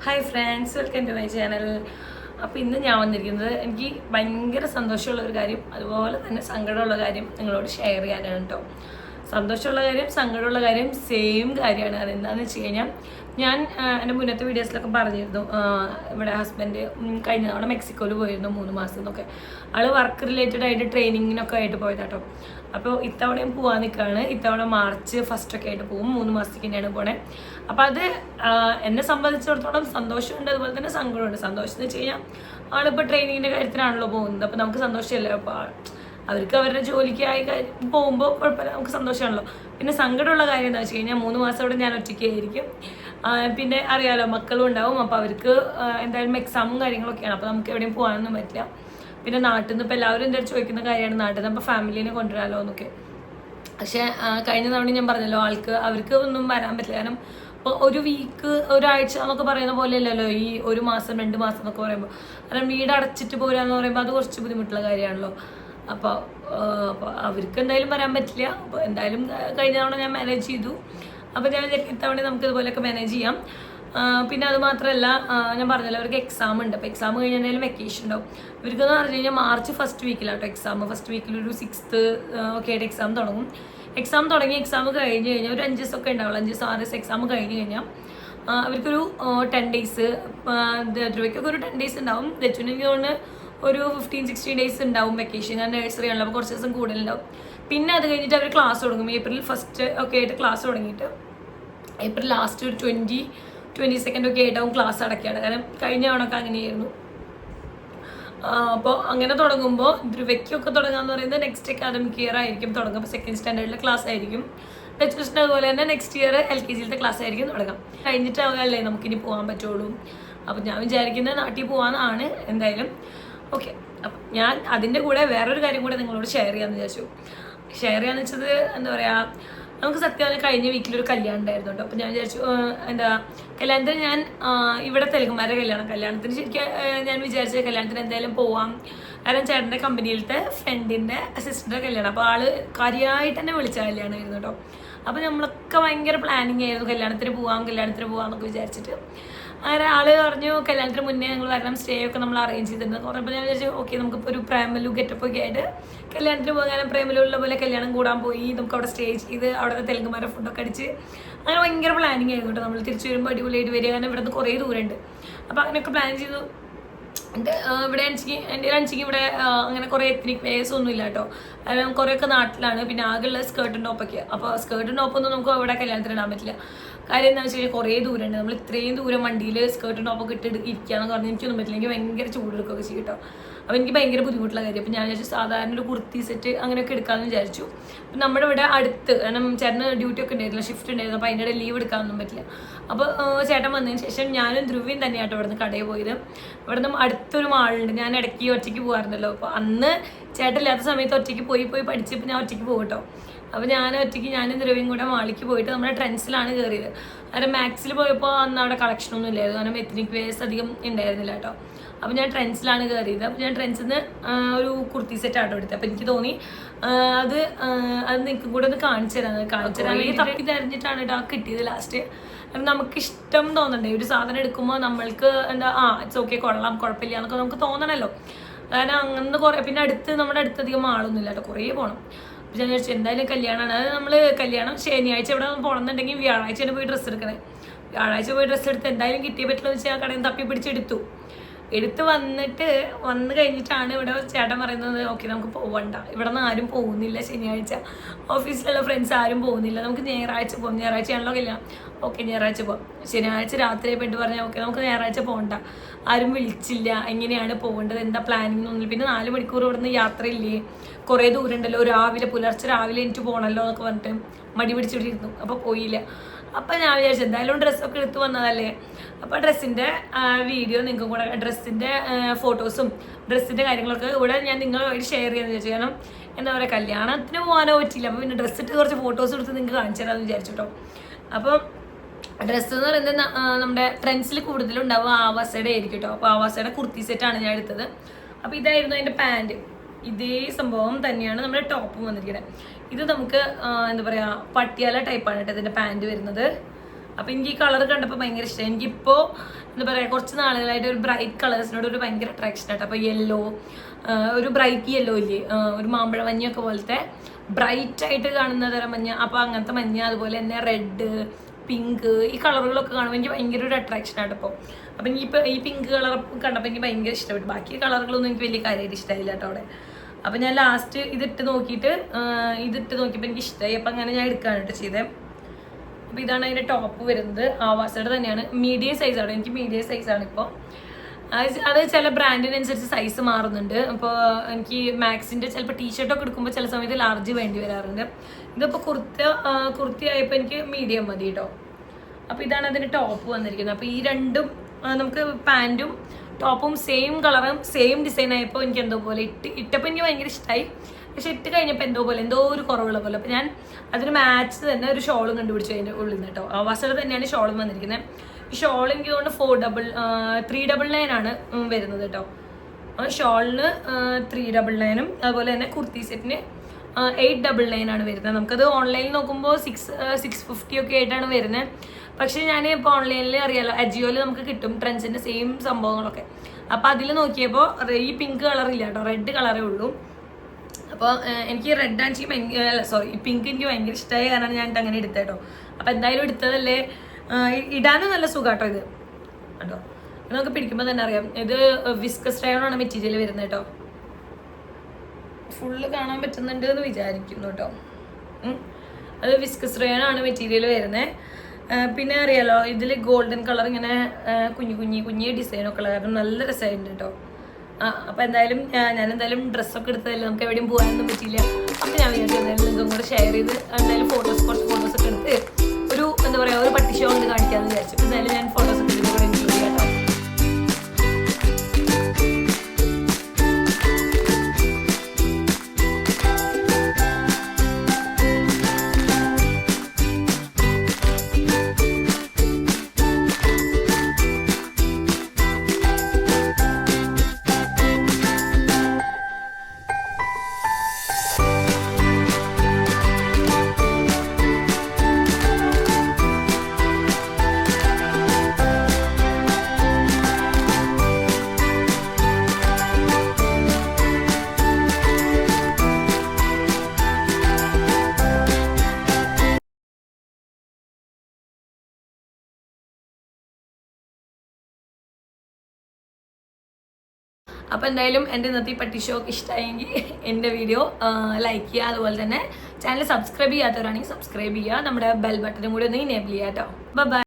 Hi friends welcome to my channel അപ്പോൾ ഇന്ന് ഞാൻ വന്നിരിക്കുന്നത് എനിക്ക് ഭയങ്കര സന്തോഷമുള്ള ഒരു കാര്യം അതുപോലെ തന്നെ സങ്കടമുള്ള കാര്യം നിങ്ങളോട് ഷെയർ ചെയ്യാനാണ് കേട്ടോ സന്തോഷമുള്ള കാര്യം സങ്കടമുള്ള കാര്യം സെയിം കാര്യമാണ്. അതെന്താണെന്ന് വെച്ച് കഴിഞ്ഞാൽ ഞാൻ എന്റെ മുന്നത്തെ വീഡിയോസിലൊക്കെ പറഞ്ഞിരുന്നു. ഇവിടെ ഹസ്ബൻഡ് കഴിഞ്ഞ തവണ മെക്സിക്കോയിൽ പോയിരുന്നു മൂന്ന് മാസം എന്നൊക്കെ ആൾ വർക്ക് റിലേറ്റഡ് ആയിട്ട് ട്രെയിനിങ്ങിനൊക്കെ ആയിട്ട് പോയതാട്ടോ. അപ്പോൾ ഇത്തവണയും പോകാൻ നിൽക്കുകയാണ് ഇത്തവണ മാർച്ച് ഫസ്റ്റ് ഒക്കെ ആയിട്ട് പോകും മൂന്ന് മാസത്തേക്ക് തന്നെയാണ് പോണേ. അപ്പോൾ അത് എന്നെ സംബന്ധിച്ചിടത്തോളം സന്തോഷമുണ്ട്. അതുപോലെ തന്നെ സങ്കടമുണ്ട്. സന്തോഷം എന്ന് വെച്ച് കഴിഞ്ഞാൽ ആളിപ്പോൾ ട്രെയിനിങ്ങിന്റെ കാര്യത്തിനാണല്ലോ പോകുന്നത്. അപ്പോൾ നമുക്ക് സന്തോഷമല്ലേ? അപ്പോൾ അവർക്ക് അവരുടെ ജോലിക്കായി പോകുമ്പോൾ കുഴപ്പമില്ല നമുക്ക് സന്തോഷമാണല്ലോ. പിന്നെ സങ്കടമുള്ള കാര്യം എന്താ വെച്ച് കഴിഞ്ഞാൽ മൂന്ന് മാസം ഇവിടെ ഞാൻ ഒറ്റയ്ക്കായിരിക്കും. പിന്നെ അറിയാലോ മക്കളും ഉണ്ടാവും. അപ്പോൾ അവർക്ക് എന്തായാലും എക്സാമും കാര്യങ്ങളൊക്കെയാണ്. അപ്പോൾ നമുക്ക് എവിടെയും പോകാനൊന്നും പറ്റില്ല. പിന്നെ നാട്ടിൽ നിന്ന് ഇപ്പോൾ എല്ലാവരും എന്റെ അടുത്ത് ചോദിക്കുന്ന കാര്യമാണ്. നാട്ടിൽ നിന്ന് അപ്പോൾ ഫാമിലീനെ കൊണ്ടുവരാമല്ലോ എന്നൊക്കെ. പക്ഷേ കഴിഞ്ഞ തവണ ഞാൻ പറഞ്ഞല്ലോ ആൾക്ക് അവർക്ക് ഒന്നും വരാൻ പറ്റില്ല. കാരണം ഇപ്പോൾ ഒരു വീക്ക് ഒരാഴ്ച എന്നൊക്കെ പറയുന്ന പോലെ അല്ലല്ലോ ഈ ഒരു മാസം രണ്ട് മാസം എന്നൊക്കെ പറയുമ്പോൾ കാരണം വീട് അടച്ചിട്ട് പോരാന്ന് പറയുമ്പോൾ അത് കുറച്ച് ബുദ്ധിമുട്ടുള്ള കാര്യമാണല്ലോ. അപ്പോൾ അവർക്ക് എന്തായാലും വരാൻ പറ്റില്ല. അപ്പോൾ എന്തായാലും കഴിഞ്ഞ തവണ ഞാൻ മാനേജ് ചെയ്തു. അപ്പോൾ ഞാൻ വിചാരിക്കും ഇത്തവണ നമുക്ക് ഇതുപോലെയൊക്കെ മാനേജ് ചെയ്യാം. പിന്നെ അത് മാത്രമല്ല ഞാൻ പറഞ്ഞല്ലോ അവർക്ക് എക്സാം ഉണ്ട്. അപ്പോൾ എക്സാം കഴിഞ്ഞാലും വെക്കേഷൻ ഉണ്ടാവും. ഇവർക്കെന്ന് പറഞ്ഞു കഴിഞ്ഞാൽ മാർച്ച് ഫസ്റ്റ് വീക്കിലാട്ടോ എക്സാം ഫസ്റ്റ് വീക്കിൽ ഒരു സിക്സ്ത്ത് ഒക്കെ ആയിട്ട് എക്സാം തുടങ്ങും. എക്സാം തുടങ്ങി എക്സാം കഴിഞ്ഞ് കഴിഞ്ഞാൽ ഒരു അഞ്ച് ദിവസമൊക്കെ ഉണ്ടാവുള്ളൂ. അഞ്ച് ദിവസം ആറ് ദിവസം എക്സാം കഴിഞ്ഞ് കഴിഞ്ഞാൽ അവർക്കൊരു ടെൻ ഡേയ്സ് ധ്രുവയ്ക്കൊക്കെ ഒരു ടെൻ ഡേയ്സ് ഉണ്ടാവും. ദച്ചുവിന് തോന്നുന്നു ഒരു ഫിഫ്റ്റീൻ സിക്സ്റ്റീൻ ഡേയ്സ് ഉണ്ടാവും വെക്കേഷൻ കാരണം നഴ്സറി ആണല്ലോ അപ്പോൾ കുറച്ച് ദിവസം കൂടുതലുണ്ടാവും. പിന്നെ അത് കഴിഞ്ഞിട്ട് അവർ ക്ലാസ് തുടങ്ങും. ഏപ്രിൽ ഫസ്റ്റ് ഒക്കെ ആയിട്ട് ക്ലാസ് തുടങ്ങിയിട്ട്. ഏപ്രിൽ ലാസ്റ്റ് ഒരു ട്വന്റി ട്വന്റി സെക്കൻഡ് ഒക്കെ ആയിട്ടാവും ക്ലാസ് അടയ്ക്കുകയാണ് കാരണം കഴിഞ്ഞ തവണക്ക് അങ്ങനെയായിരുന്നു. അപ്പോൾ അങ്ങനെ തുടങ്ങുമ്പോൾ ധ്രുവയ്ക്കൊക്കെ തുടങ്ങാന്ന് പറയുന്നത് നെക്സ്റ്റ് അക്കാദമിക് ഇയർ ആയിരിക്കും തുടങ്ങും അപ്പോൾ സെക്കൻഡ് സ്റ്റാൻഡേർഡിലെ ക്ലാസ് ആയിരിക്കും. ടച്ചിന് അതുപോലെ തന്നെ നെക്സ്റ്റ് ഇയർ എൽ കെ ജിയിലത്തെ ക്ലാസ് ആയിരിക്കും തുടങ്ങാം. കഴിഞ്ഞിട്ടാവുകയല്ലേ നമുക്കിനി പോകാൻ പറ്റുള്ളൂ. അപ്പോൾ ഞാൻ വിചാരിക്കുന്നത് നാട്ടിൽ പോകാമെന്നാണ് എന്തായാലും. ഓക്കെ അപ്പം ഞാൻ അതിന്റെ കൂടെ വേറൊരു കാര്യം കൂടെ നിങ്ങളോട് ഷെയർ ചെയ്യാമെന്ന് വിചാരിച്ചു. ഷെയർ ചെയ്യാന്ന് വെച്ചത് എന്താ പറയുക നമുക്ക് സത്യം കഴിഞ്ഞ വീക്കിലൊരു കല്യാണം ഉണ്ടായിരുന്നു കേട്ടോ അപ്പോൾ ഞാൻ വിചാരിച്ചു എന്താ കല്യാണത്തിന് ഞാൻ ഇവിടെ തെലുങ്കുമാരുടെ കല്യാണം. കല്യാണത്തിന് ശരിക്കും ഞാൻ വിചാരിച്ച കല്യാണത്തിന് എന്തായാലും പോവാം. കാരണം ചേട്ടന്റെ കമ്പനിയിലത്തെ ഫ്രണ്ടിന്റെ സിസ്റ്ററിന്റെ കല്യാണം. അപ്പോൾ ആൾ കാര്യമായിട്ട് തന്നെ വിളിച്ച കല്യാണമായിരുന്നു കേട്ടോ അപ്പോൾ നമ്മളൊക്കെ ഭയങ്കര പ്ലാനിങ് ആയിരുന്നു കല്യാണത്തിന് പോവാം കല്യാണത്തിന് പോവാം എന്നൊക്കെ വിചാരിച്ചിട്ട്. അങ്ങനെ ആൾ പറഞ്ഞു കല്യാണത്തിന് മുന്നേ ഞങ്ങൾ വരണം സ്റ്റേ ഒക്കെ നമ്മൾ അറേഞ്ച് ചെയ്തിരുന്നു പറഞ്ഞപ്പോൾ ഞാൻ വിചാരിച്ചു ഓക്കെ നമുക്കിപ്പോൾ ഒരു പ്രേമലു ഗെറ്റപ്പ് ഒക്കെ ആയിട്ട് കല്യാണത്തിന് പോകാൻ പ്രേമലുള്ള പോലെ കല്യാണം കൂടാൻ പോയി നമുക്ക് അവിടെ സ്റ്റേ ചെയ്ത് അവിടുത്തെ തെലുങ്കുമാരെ ഫുഡൊക്കെ അടിച്ച്. അങ്ങനെ ഭയങ്കര പ്ലാനിങ് ആയിരുന്നു കേട്ടോ. നമ്മൾ തിരിച്ചു വരുമ്പോൾ അടിപൊളിയായിട്ട് വരിക. കാരണം ഇവിടുന്ന് കുറേ ദൂരമുണ്ട്. അപ്പോൾ അങ്ങനെയൊക്കെ പ്ലാൻ ചെയ്തു. എന്റെ ഇവിടെ അഞ്ചിക്ക് എന്റെ അഞ്ചിക്ക് ഇവിടെ അങ്ങനെ കുറേ എത്നിക് പ്ലേസ് ഒന്നും ഇല്ല കേട്ടോ. കാരണം കുറേയൊക്കെ നാട്ടിലാണ് പിന്നെ ആകെയുള്ള സ്കേർട്ടും ടോപ്പൊക്കെ അപ്പോൾ സ്കേർട്ടും ടോപ്പൊന്നും നമുക്ക് ഇവിടെ കല്യാണത്തിന് ഇടാൻ പറ്റില്ല. കാര്യം എന്താണെന്ന് വെച്ച് കഴിഞ്ഞാൽ കുറേ ദൂരമുണ്ട്. നമ്മൾ ഇത്രയും ദൂരം വണ്ടിയിൽ സ്കേർട്ടും ടോപ്പൊക്കെ ഇട്ട് ഇരിക്കുക എന്ന് പറഞ്ഞാൽ എനിക്കൊന്നും പറ്റില്ല. എനിക്ക് ഭയങ്കര ചൂടെടുക്കുകയൊക്കെ ചെയ്യും കേട്ടോ. അപ്പോൾ എനിക്ക് ഭയങ്കര ബുദ്ധിമുട്ടുള്ള കാര്യം. അപ്പോൾ ഞാൻ വിചാരിച്ചു സാധാരണ ഒരു കുർത്തി സെറ്റ് അങ്ങനെയൊക്കെ എടുക്കാമെന്ന് വിചാരിച്ചു. അപ്പം നമ്മുടെ ഇവിടെ അടുത്ത് കാരണം ചേട്ടന് ഡ്യൂട്ടി ഒക്കെ ഉണ്ടായിരുന്നു ഷിഫ്റ്റ് ഉണ്ടായിരുന്നു. അപ്പോൾ അതിന്റെ ലീവ് എടുക്കാനൊന്നും പറ്റില്ല. അപ്പോൾ ചേട്ടൻ വന്നതിന് ശേഷം ഞാനും ധ്രുവിയും തന്നെയാട്ടോ ഇവിടുന്ന് കടയിൽ പോയത്. ഇവിടുന്ന് അടുത്തൊരു മാളുണ്ട്. ഞാൻ ഇടയ്ക്ക് ഒറ്റയ്ക്ക് പോകാറുണ്ടല്ലോ അപ്പോൾ അന്ന് ചേട്ടനില്ലാത്ത സമയത്ത് ഒറ്റയ്ക്ക് പോയി പോയി പഠിച്ചപ്പോൾ ഞാൻ ഒറ്റയ്ക്ക് പോകും കേട്ടോ അപ്പോൾ ഞാൻ ഒറ്റയ്ക്ക് ഞാനും ദ്രവ്യം കൂടെ മാളിക്ക് പോയിട്ട് നമ്മുടെ ട്രെൻസിലാണ് കയറിയത്. കാരണം മാക്സിൽ പോയപ്പോൾ അന്ന് അവിടെ കളക്ഷൻ ഒന്നും ഇല്ലായിരുന്നു. കാരണം എത്നിക് വേസ് അധികം ഉണ്ടായിരുന്നില്ല കേട്ടോ. അപ്പോൾ ഞാൻ ട്രെൻഡ്സിലാണ് കയറിയത് അപ്പോൾ ഞാൻ ട്രെൻഡ്സിൽ നിന്ന് ഒരു കുർത്തി സെറ്റ് ആട്ടോ എടുത്തത്. അപ്പോൾ എനിക്ക് തോന്നി അത് അത് നിങ്ങൾക്ക് കൂടെ ഒന്ന് കാണിച്ചു തരാം കാണിച്ചു തരാം. ഈ തപ്പി തെരഞ്ഞിട്ടാണ് കേട്ടോ കിട്ടിയത് ലാസ്റ്റ് നമുക്ക് ഇഷ്ടം തോന്നണ്ടേ ഒരു സാധനം എടുക്കുമ്പോൾ നമ്മൾക്ക് എന്താ ആ ഇറ്റ്സ് ഓക്കെ കൊള്ളാം കുഴപ്പമില്ല എന്നൊക്കെ നമുക്ക് തോന്നണമല്ലോ കാരണം അങ്ങനെ കുറേ പിന്നെ അടുത്ത് നമ്മുടെ അടുത്ത് അധികം ആളൊന്നുമില്ല കേട്ടോ കുറേ പോകണം ഞാൻ വിചാരിച്ചു എന്തായാലും കല്യാണമാണ് അത് നമ്മൾ കല്യാണം ശനിയാഴ്ച ഇവിടെ പോകണം എന്നുണ്ടെങ്കിൽ വ്യാഴാഴ്ച തന്നെ പോയി ഡ്രസ്സ് എടുക്കണേ. വ്യാഴാഴ്ച പോയി ഡ്രസ്സ് എടുത്ത് എന്തായാലും കിട്ടിയേ പറ്റുള്ളൂ വെച്ചാൽ ആ കടയിൽ നിന്ന് തപ്പി പിടിച്ചെടുത്തു എടുത്ത് വന്നിട്ട് വന്ന് കഴിഞ്ഞിട്ടാണ് ഇവിടെ ചേട്ടൻ പറയുന്നത് ഓക്കെ നമുക്ക് പോവണ്ട. ഇവിടെ നിന്ന് ആരും പോകുന്നില്ല ശനിയാഴ്ച. ഓഫീസിലുള്ള ഫ്രണ്ട്സ് ആരും പോകുന്നില്ല. നമുക്ക് ഞായറാഴ്ച പോകും ഞായറാഴ്ചയാണല്ലോ കല്യാണം. ഓക്കെ ഞായറാഴ്ച പോകാം ശനിയാഴ്ച രാത്രി പെട്ട് പറഞ്ഞാൽ ഓക്കെ നമുക്ക് ഞായറാഴ്ച പോകണ്ട ആരും വിളിച്ചില്ല. എങ്ങനെയാണ് പോകേണ്ടത് എന്താ പ്ലാനിങ് ഒന്നും പിന്നെ നാല് മണിക്കൂർ ഇവിടുന്ന് യാത്രയില്ലേ? കുറേ ദൂരം ഉണ്ടല്ലോ രാവിലെ പുലർച്ചെ രാവിലെ എനിക്ക് പോകണമല്ലോ എന്നൊക്കെ പറഞ്ഞിട്ട് മടി പിടിച്ചിട്ടിരുന്നു. അപ്പോൾ പോയില്ല. അപ്പം ഞാൻ വിചാരിച്ചു എന്തായാലും ഡ്രസ്സൊക്കെ എടുത്ത് വന്നതല്ലേ? അപ്പോൾ ഡ്രസ്സിന്റെ വീഡിയോ നിങ്ങൾക്കും കൂടെ ഡ്രസ്സിന്റെ ഫോട്ടോസും ഡ്രസ്സിന്റെ കാര്യങ്ങളൊക്കെ ഇവിടെ ഞാൻ നിങ്ങളുമായിട്ട് ഷെയർ ചെയ്യാമെന്ന് വിചാരിച്ചു. കാരണം എന്താ പറയുക കല്യാണത്തിന് പോകാനോ പറ്റില്ല അപ്പോൾ പിന്നെ ഡ്രസ്സ് ഇട്ട് കുറച്ച് ഫോട്ടോസ് എടുത്ത് നിങ്ങൾക്ക് കാണിച്ചു തരാമെന്ന് വിചാരിച്ചു കേട്ടോ അപ്പം ഡ്രസ്സ് എന്ന് പറയുന്നത് നമ്മുടെ ട്രെൻഡ്സിൽ കൂടുതലുണ്ടാവുക ആവാസയുടെ ആയിരിക്കും കേട്ടോ അപ്പോൾ ആവാസയുടെ കുർത്തി സെറ്റാണ് ഞാൻ എടുത്തത്. അപ്പോൾ ഇതായിരുന്നു അതിന്റെ പാന്റ് ഇതേ സംഭവം തന്നെയാണ് നമ്മുടെ ടോപ്പും വന്നിരിക്കുന്നത്. ഇത് നമുക്ക് എന്താ പറയുക പട്ടിയാല ടൈപ്പാണ് കേട്ടോ ഇതിന്റെ പാന്റ് വരുന്നത്. അപ്പോൾ എനിക്ക് ഈ കളർ കണ്ടപ്പോൾ ഭയങ്കര ഇഷ്ടമായി എനിക്കിപ്പോൾ എന്താ പറയുക കുറച്ച് നാളുകളായിട്ട് ഒരു ബ്രൈറ്റ് കളേഴ്സിനോട് ഒരു ഭയങ്കര അട്രാക്ഷൻ ആയിട്ട് അപ്പോൾ യെല്ലോ ഒരു ബ്രൈറ്റ് യെല്ലോ ഇല്ലേ? ഒരു മാമ്പഴ മഞ്ഞൊക്കെ പോലത്തെ ബ്രൈറ്റ് ആയിട്ട് കാണുന്ന തരം മഞ്ഞ. അപ്പോൾ അങ്ങനത്തെ മഞ്ഞ അതുപോലെ തന്നെ റെഡ് പിങ്ക് ഈ കളറുകളൊക്കെ കാണുമ്പോൾ എനിക്ക് ഭയങ്കര ഒരു അട്രാക്ഷൻ ആണ് ഇപ്പോൾ അപ്പം എനിക്ക് ഇപ്പോൾ ഈ പിങ്ക് കളർ കണ്ടപ്പോൾ എനിക്ക് ഭയങ്കര ഇഷ്ടപ്പെട്ടു. ബാക്കി കളറുകളൊന്നും എനിക്ക് വലിയ കാര്യമായിട്ട് ഇഷ്ടമായില്ല കേട്ടോ അവിടെ. അപ്പം ഞാൻ ലാസ്റ്റ് ഇതിട്ട് നോക്കിയിട്ട് ഇതിട്ട് നോക്കിയപ്പോൾ എനിക്ക് ഇഷ്ടമായി അപ്പം അങ്ങനെ ഞാൻ എടുക്കാൻ കേട്ടോ ചെയ്തത് അപ്പോൾ ഇതാണ് അതിന്റെ ടോപ്പ് വരുന്നത്. ആവാസയുടെ തന്നെയാണ്. മീഡിയം സൈസാണ് എനിക്ക് മീഡിയം സൈസാണ് ഇപ്പോൾ അത് ചില ബ്രാൻഡിനനുസരിച്ച് സൈസ് മാറുന്നുണ്ട്. അപ്പോൾ എനിക്ക് മാക്സിന്റെ ചിലപ്പോൾ ടീഷർട്ട് ഒക്കെ എടുക്കുമ്പോൾ ചില സമയത്ത് ലാർജ് വേണ്ടി വരാറുണ്ട്. ഇതിപ്പോൾ കുർത്ത കുർത്തി ആയപ്പോൾ എനിക്ക് മീഡിയം മതി കേട്ടോ. അപ്പോൾ ഇതാണ് അതിന്റെ ടോപ്പ് വന്നിരിക്കുന്നത്. അപ്പോൾ ഈ രണ്ടും നമുക്ക് പാന്റും ടോപ്പും സെയിം കളറും സെയിം ഡിസൈൻ ആയപ്പോൾ എനിക്ക് എന്തോ പോലെ ഇട്ട് ഇട്ടപ്പോൾ എനിക്ക് ഭയങ്കര ഇഷ്ടമായി പക്ഷെ ഇട്ട് കഴിഞ്ഞപ്പോൾ എന്തോ പോലെ എന്തോ ഒരു കുറവുള്ള പോലെ. അപ്പോൾ ഞാൻ അതിന് മാച്ച് തന്നെ ഒരു ഷോളും കണ്ടുപിടിച്ചു അതിന്റെ ഉള്ളിൽ നിന്ന് കേട്ടോ. അവസരം തന്നെയാണ് ഷോളും വന്നിരിക്കുന്നത്. ഈ ഷോൾ എനിക്ക് തോന്നുന്നു four double three double nine ആണ് വരുന്നത് കേട്ടോ. ഷോളിന് ത്രീ ഡബിൾ നയനും അതുപോലെ തന്നെ കുർത്തി സെറ്റിന് എയ്റ്റ് ഡബിൾ നയൻ ആണ് വരുന്നത്. നമുക്കത് ഓൺലൈനിൽ നോക്കുമ്പോൾ സിക്സ് സിക്സ് ഫിഫ്റ്റി ഒക്കെ ആയിട്ടാണ് വരുന്നത്. പക്ഷേ ഞാൻ ഇപ്പോൾ ഓൺലൈനിൽ അറിയാലോ അജിയോയിൽ നമുക്ക് കിട്ടും ട്രെൻഡ്സിന്റെ സെയിം സംഭവങ്ങളൊക്കെ. അപ്പോൾ അതിൽ നോക്കിയപ്പോൾ ഈ പിങ്ക് കളർ ഇല്ല കേട്ടോ റെഡ് കളറേ ഉള്ളൂ. അപ്പോൾ എനിക്ക് റെഡ് ആൻഡ് ചെയ്യും അല്ല സോറി പിങ്ക് എനിക്ക് ഭയങ്കര ഇഷ്ടമായ കാരണം ഞാൻ അങ്ങനെ എടുത്തത് കേട്ടോ. അപ്പോൾ എന്തായാലും എടുത്തതല്ലേ? ഇടാനും നല്ല സുഖം കേട്ടോ ഇത്. കേട്ടോ നമുക്ക് പിടിക്കുമ്പോൾ തന്നെ അറിയാം. ഇത് വിസ്കസ് ആണ് മെറ്റീരിയൽ വരുന്നത് കേട്ടോ. ഫുള്ള് കാണാൻ പറ്റുന്നുണ്ട് എന്ന് വിചാരിക്കുന്നു കേട്ടോ. അത് വിസ്കസ് ആണ് മെറ്റീരിയൽ വരുന്നത് പിന്നെ അറിയാലോ ഇതിൽ ഗോൾഡൻ കളർ ഇങ്ങനെ കുഞ്ഞു കുഞ്ഞി കുഞ്ഞി ഡിസൈനൊക്കെ ഉള്ള കാരണം നല്ല രസമായിട്ടുണ്ട് കേട്ടോ അപ്പോൾ എന്തായാലും ഞാൻ എന്തായാലും ഡ്രസ്സൊക്കെ എടുത്തതല്ലേ നമുക്ക് എവിടെയും പോകാനൊന്നും പറ്റിയില്ല. അപ്പോൾ ഞാൻ വിചാരിച്ചു എന്തായാലും നിങ്ങൾക്കും കൂടെ ഷെയർ ചെയ്ത് എന്തായാലും ഫോട്ടോസ് കുറച്ച് ഫോട്ടോസ് ഒക്കെ എടുത്ത് ഒരു എന്താ പറയുക ഒരു പട്ടി ഷോ കൊണ്ട് കാണിക്കാമെന്ന് വിചാരിച്ചു. എന്തായാലും ഞാൻ ഫോട്ടോസ് അപ്പോൾ എന്തായാലും എന്റെ ഇന്നത്തെ പട്ടി ഷോക്ക് ഇഷ്ടമായെങ്കിൽ എന്റെ വീഡിയോ ലൈക്ക് ചെയ്യുക. അതുപോലെ തന്നെ ചാനൽ സബ്സ്ക്രൈബ് ചെയ്യാത്തവരാണെങ്കിൽ സബ്സ്ക്രൈബ് ചെയ്യുക. നമ്മുടെ ബെൽ ബട്ടനും കൂടി ഒന്ന് ഇനേബിൾ ചെയ്യാം കേട്ടോ. ബൈ